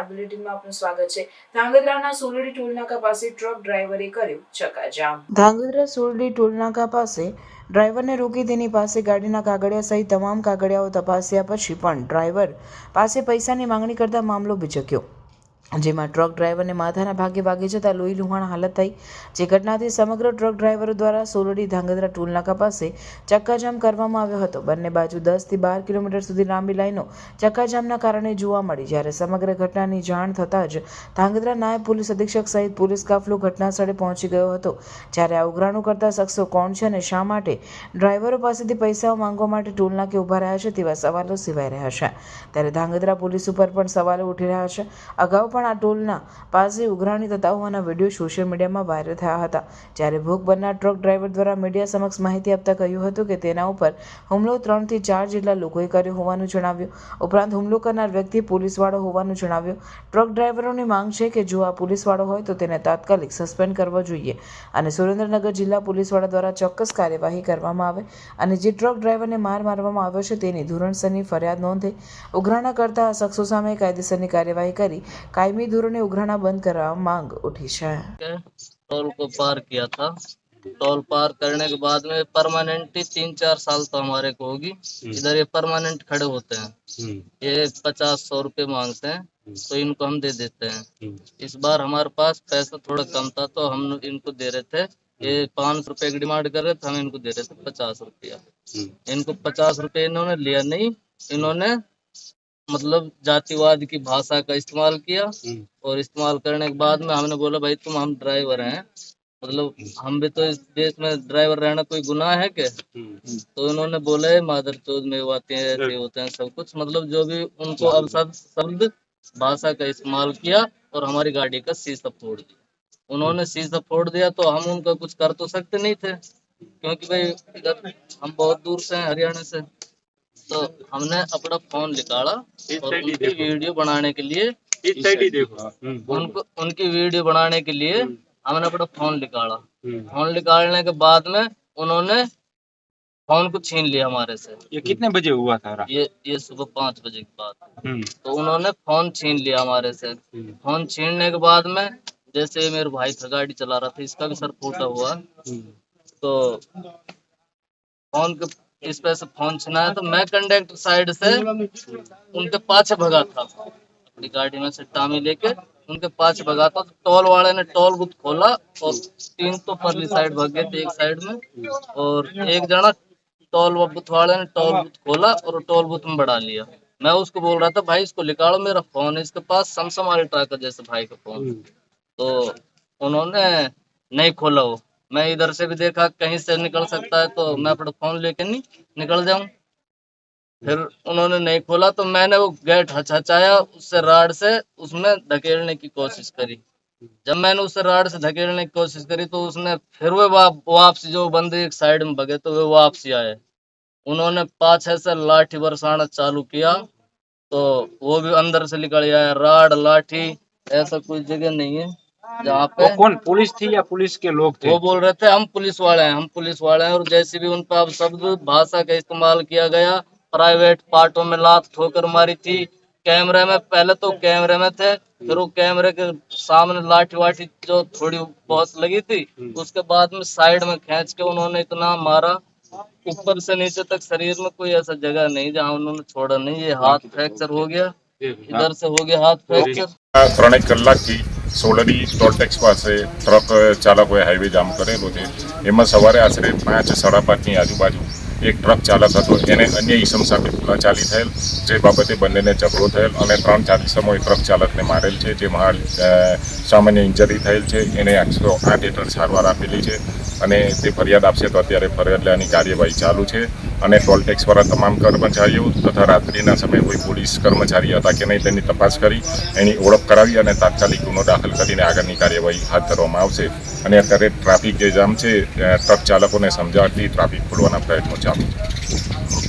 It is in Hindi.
સ્ટાર બુલેટિનમાં આપનું સ્વાગત છે. ધાંગધ્રાના સોલડી ટોલનાકા પાસે ટ્રક ડ્રાઈવરે કર્યો ચકાજામ. ધાંગધ્રા સોલડી ટોલનાકા પાસે ડ્રાઈવરને રોકી તેની પાસે ગાડીના કાગળિયા સહિત તમામ કાગળિયાઓ તપાસ્યા પછી પણ ડ્રાઈવર પાસે પૈસાની માંગણી કરતા મામલો ભીચક્યો જેમાં ટ્રક ડ્રાઈવરને માથાના ભાગે વાગી જતાં લોહી લુહાણ હાલત થઈ. જે ઘટનાથી સમગ્ર ટ્રક ડ્રાઈવરો દ્વારા સોલડી ધાંગધ્રા ટોલનાકા પાસે ચક્કાજામ કરવામાં આવ્યો હતો. બંને બાજુ દસથી બાર કિલોમીટર સુધી લાંબી લાઈનો ચક્કાજામના કારણે જોવા મળી. જ્યારે સમગ્ર ઘટનાની જાણ થતાં જ ધાંગધ્રા નાયબ પોલીસ અધિક્ષક સહિત પોલીસ કાફલો ઘટના સ્થળે પહોંચી ગયો હતો. જ્યારે આ ઉઘરાણું કરતા શખ્સો કોણ છે અને શા માટે ડ્રાઈવરો પાસેથી પૈસાઓ માંગવા માટે ટોલનાકે ઊભા રહ્યા છે તેવા સવાલો સિવાય રહ્યા છે. ત્યારે ધાંગધ્રા પોલીસ ઉપર પણ સવાલો ઉઠી રહ્યા છે. અગાઉ પણ આ ટોલના પાસે ઉઘરાણી થતા હોવાના વીડિયો સોશિયલ મીડિયામાં વાયરલ થયા હતા. જ્યારે ભોગ બનનાર ટ્રક ડ્રાઈવર દ્વારા મીડિયા સમક્ષ માહિતી આપતા કહ્યું હતું કે તેના ઉપર હુમલો ત્રણથી ચાર જેટલા લોકોએ કર્યો હોવાનું જણાવ્યું. ઉપરાંત હુમલો કરનાર વ્યક્તિ પોલીસવાળો હોવાનું જણાવ્યું. ટ્રક ડ્રાઈવરોની માંગ છે કે જો આ પોલીસવાળો હોય તો તેને તાત્કાલિક સસ્પેન્ડ કરવો જોઈએ અને સુરેન્દ્રનગર જિલ્લા પોલીસવાળા દ્વારા ચોક્કસ કાર્યવાહી કરવામાં આવે અને જે ટ્રક ડ્રાઈવરને માર મારવામાં આવ્યો છે તેની ધોરણસરની ફરિયાદ નોંધે ઉઘરાણા કરતા આ શખ્સો સામે કાયદેસરની કાર્યવાહી કરી કાયમી ધોરણે ઉઘરાણા બંધ કરવા માંગ ઉઠી છે के टोल को पार किया था टोल पार करने के बाद में परमानेंटली तीन चार साल तो हमारे को होगी इधर ये परमानेंट खड़े होते हैं हम्म, ये पचास सौ रुपये मांगते हैं तो इनको हम दे देते हैं हम्म, इस बार हमारे पास पैसा थोड़ा कम था तो हम इनको दे रहे थे ये पाँच सौ रुपये की डिमांड कर रहे थे हम इनको दे रहे थे पचास रुपया हम्म, इनको पचास रुपये इन्होंने लिया नहीं इन्होंने मतलब जातिवाद की भाषा का इस्तेमाल किया हम्म, और इस्तेमाल करने के बाद में हमने बोला भाई तुम हम ड्राइवर हैं। मतलब हम भी तो इस देश में ड्राइवर रहना कोई गुनाह है क्या? हम्म, तो इन्होंने बोला है मादर चौध में आते हैं ऐसे होते हैं सब कुछ। मतलब जो भी उनको अब सब शब्द भाषा का इस्तेमाल किया और हमारी गाड़ी का शीशा फोड़ दिया। उन्होंने शीशा फोड़ दिया तो हम उनका कुछ कर तो सकते नहीं थे क्योंकि भाई हम बहुत दूर से हैं हरियाणा से। तो हमने अपना फ़ोन निकाला और उनकी वीडियो बनाने के लिए इस साइड ही देखो। हम्म, उनको उनकी वीडियो बनाने के लिए हमने अपना फ़ोन निकाला। हम्म, फ़ोन निकालने के बाद में उन्होंने फ़ोन को छीन लिया हमारे से। ये कितने बजे हुआ था? ये ये सुबह पाँच बजे की बात हम्म, तो उन्होंने फ़ोन छीन लिया हमारे से। हम्म, फ़ोन छीनने के बाद में जैसे मेरे भाई था गाड़ी चला रहा था इसका भी सर फूटा हुआ। हम्म, तो फ़ोन के इस पे से फ़ोन छीना है तो मैं कंडक्टर साइड से उनके पाछे भगा था अपनी गाड़ी में से टामी लेके उनके पाछे भगा था तो टोल वाले ने टोल बूथ खोला और तीन तो परली साइड भाग गए थे एक साइड में। और एक जना टोल बूथ वाले ने टोल बुथ खोला और टोल बुथ में बढ़ा लिया। मैं उसको बोल रहा था, भाई, इसको निकालो, मेरा फ़ोन है, इसके पास समसम अल्ट्रा का जैसे भाई का फ़ोन तो उन्होंने नहीं खोला वो। मैं इधर से भी देखा, कहीं से निकल सकता है तो मैं अपना फ़ोन लेके नहीं निकल जाऊँ। फिर उन्होंने नहीं खोला तो मैंने वो गेट हचहचाया उससे राड से, उसमें धकेलने की कोशिश करी। जब मैंने उससे राड से धकेलने की कोशिश करी तो उसने फिर वो वापसी, जो बंदे एक साइड में भगे तो वे वापसी आए। उन्होंने पाछे से लाठी बरसाना चालू किया तो वो भी अंदर से निकल आया, राड, लाठी, ऐसा कोई जगह नहीं है। जहाँ वो कौन पुलिस थी या पुलिस के लोग थे? वो बोल रहे थे हम पुलिस वाले हैं हम पुलिस वाले हैं। और जैसे भी उन पर अब शब्द भाषा का इस्तेमाल किया गया प्राइवेट पार्टों में लात ठोकर मारी थी। कैमरे में पहले तो कैमरे में थे फिर वो कैमरे के सामने लाठी वाठी जो थोड़ी बहुत लगी थी उसके बाद में साइड में खींच के उन्होंने इतना मारा। ऊपर से नीचे तक शरीर में कोई ऐसा जगह नहीं जहाँ उन्होंने छोड़ा नहीं। ये हाथ फ्रैक्चर हो गया। इधर से हो गया हाथ फ्रैक्चर આ ત્રણેક કલાકથી સોલડી ટોલ ટેક્સ પાસે ટ્રક ચાલકોએ હાઈવે જામ કરેલો છે એમાં સવારે આશરે પાંચ સાડા પાંચની આજુબાજુ એક ટ્રક ચાલક હતો એને અન્ય ઈસમ સાથે બોલાચાલી થયેલ જે બાબતે બંનેને ઝઘડો થયેલ અને ત્રણ ચાર ઈસમોએ ટ્રક ચાલકને મારેલ છે જેમાં હાલ અ, સામાન્ય ઇન્જરી થયેલ છે એને એકસો આઠ હેઠળ સારવાર આપેલી છે અને તે ફરિયાદ આપશે તો અત્યારે ફરિયાદ લેવાની કાર્યવાહી ચાલુ છે અને ટોલ ટેક્સવાળા તમામ કર્મચારીઓ તથા રાત્રિના સમયે કોઈ પોલીસ કર્મચારી હતા કે નહીં તેની તપાસ કરી, એની ઓળખ કરાવી અને તાત્કાલિક ગુનો દાખલ કરીને આગળની કાર્યવાહી હાથ ધરવામાં આવશે. અને અત્યારે ટ્રાફિક જે જામ છે ટ્રક ચાલકોને સમજાવતી ટ્રાફિક ખોલવાના પ્રયત્નો ચાલુ છે.